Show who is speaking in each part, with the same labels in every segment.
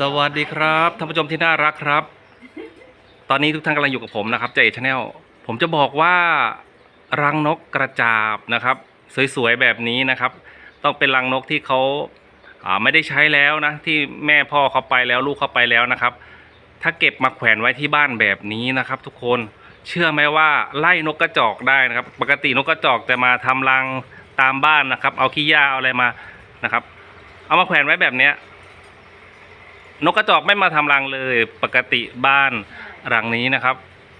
Speaker 1: สวัสดีครับท่านผู้ชมที่น่ารักครับ ตอนนี้ทุกท่านกำลังอยู่กับผมนะครับเจชแนลผมจะบอกว่ารังนกกระจาบนะครับ สวยๆแบบนี้นะครับ ต้องเป็นรังนกที่เขาไม่ได้ใช้แล้วนะ ที่แม่พ่อเขาไปแล้วลูกเขาไปแล้วนะครับ ถ้าเก็บมาแขวนไว้ที่บ้านแบบนี้นะครับ ทุกคนเชื่อไหมว่าไล่นกกระจอกได้นะครับ ปกตินกกระจอกจะมาทำรังตามบ้านนะครับ เอาขี้หญ้าเอาอะไรมานะครับ เอามาแขวนไว้แบบเนี้ย นกกระจอกไม่มาทำรังเลยปกติบ้านหลังนี้นะครับ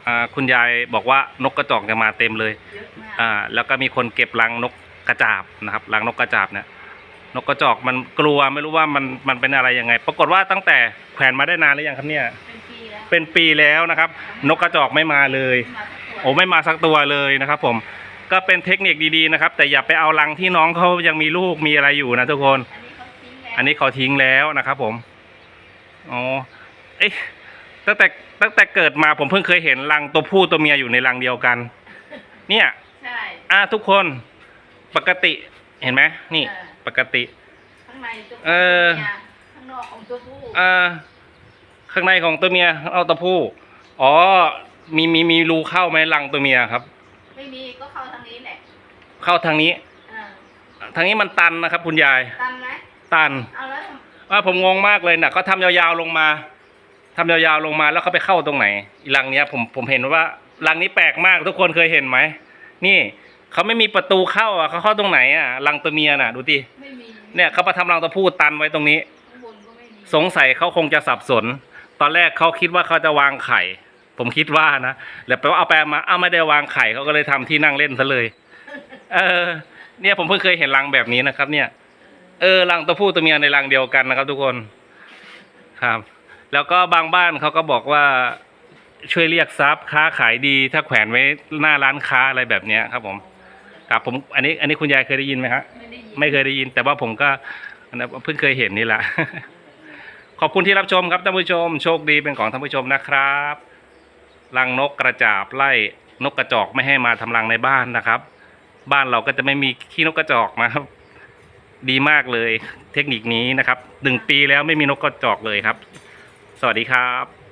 Speaker 1: อ่าคุณยายบอกว่านกกระจอกจะมาเต็มเลย
Speaker 2: เยอะมาก
Speaker 1: อ่าแล้วก็มีคนเก็บรังนกกระจาบนะครับรังนกกระจาบเนี่ยนกกระจอกมันกลัวไม่รู้ว่ามันมันเป็นอะไรยังไง ปรากฏว่าตั้งแต่แขวนมาได้นานหรือยังครับเนี่ย
Speaker 2: เป็นปีแล้ว
Speaker 1: เป็นปีแล้วนะครับ นกกระจอกไม่มาเลย
Speaker 2: มาสักตัว
Speaker 1: โอ้ไม่มาสักตัวเลยนะครับ ผมก็เป็นเทคนิคดีๆนะครับ แต่อย่าไปเอารังที่น้องเขายังมีลูกมีอะไรอยู่นะทุกคน
Speaker 2: อันนี้เขาทิ้งแล้ว
Speaker 1: อันนี้เขาทิ้งแล้วนะครับผม อ๋อ เอ๊ะตั้งแต่ตั้งแต่เกิดมาผมเพิ่งเคยเห็นรังตัวผู้ตัวเมียอยู่ในรังเดียวกัน เนี่ย
Speaker 2: ใช่
Speaker 1: อะทุกคนปกติเห็นไหมนี่
Speaker 2: เออ
Speaker 1: ปกติ
Speaker 2: ข้างในตัว
Speaker 1: เออ
Speaker 2: นี่ยข้างนอกของตัวผู้
Speaker 1: อ่าข้างในของตัวเมียเอาตัวผู้อ๋อมีมีมีรูเข้าไหมรังตัวเมียครับ
Speaker 2: ไม่มีก็เข้าทางนี้แหละ
Speaker 1: เข้าทางนี้
Speaker 2: เออ
Speaker 1: ทางนี้มันตันนะครับ คุณยาย
Speaker 2: ตันไหม
Speaker 1: ตัน
Speaker 2: เอาแล้ว
Speaker 1: ว่าผมงงมากเลยนะเขาทำยาวๆลงมาทำยาวๆลงมาแล้วเขาไปเข้าตรงไหนอีรังเนี้ยผมผมเห็นว่ารังนี้แปลกมากทุกคนเคยเห็นไหมนี่เขาไม่มีประตูเข้าอะเขาเข้าตรงไหนอะรังตัวเมียน่ะ ดูดิ
Speaker 2: ไม่มี
Speaker 1: เนี่ยเขามาทำรังตัวผู้ตันไว้ตรงนี้
Speaker 2: ข้างบนก็ไม่มี
Speaker 1: สงสัยเขาคงจะสับสน ตอนแรกเขาคิดว่าเขาจะวางไข่ ผมคิดว่านะแล้วไปว่าเอาไปเอามาอ้าวไม่ได้วางไข่เขาก็เลยทำที่นั่งเล่นซะเลย เออ เนี่ยผมเพิ่งเคยเห็นรังแบบนี้นะครับ เนี่ย เออรังตัวผู้ตัวเมียในรังเดียวกันนะครับ ทุกคนครับ แล้วก็บางบ้านเขาก็บอกว่าช่วยเรียกทรัพย์ค้าขายดี ถ้าแขวนไว้หน้าร้านค้าอะไรแบบเนี้ยครับผมครับผมอันนี้อันนี้คุณยายเคยได้ยินไหมครับ
Speaker 2: ไม่ได้ยิน
Speaker 1: ไม่เคยได้ยิน แต่ว่าผมก็อันนั้นเพิ่งเคยเห็นนี่แหละ ขอบคุณที่รับชมครับท่านผู้ชม โชคดีเป็นของท่านผู้ชมนะครับรังนกกระจาบไล่นกกระจอกไม่ให้มาทำรังในบ้านนะครับ บ้านเราก็จะไม่มีขี้นกกระจอกนะครับ ดีมากเลยเทคนิคนี้นะครับหนึ่งปีแล้วไม่มีนกกระจอกเลยครับ สวัสดีครับ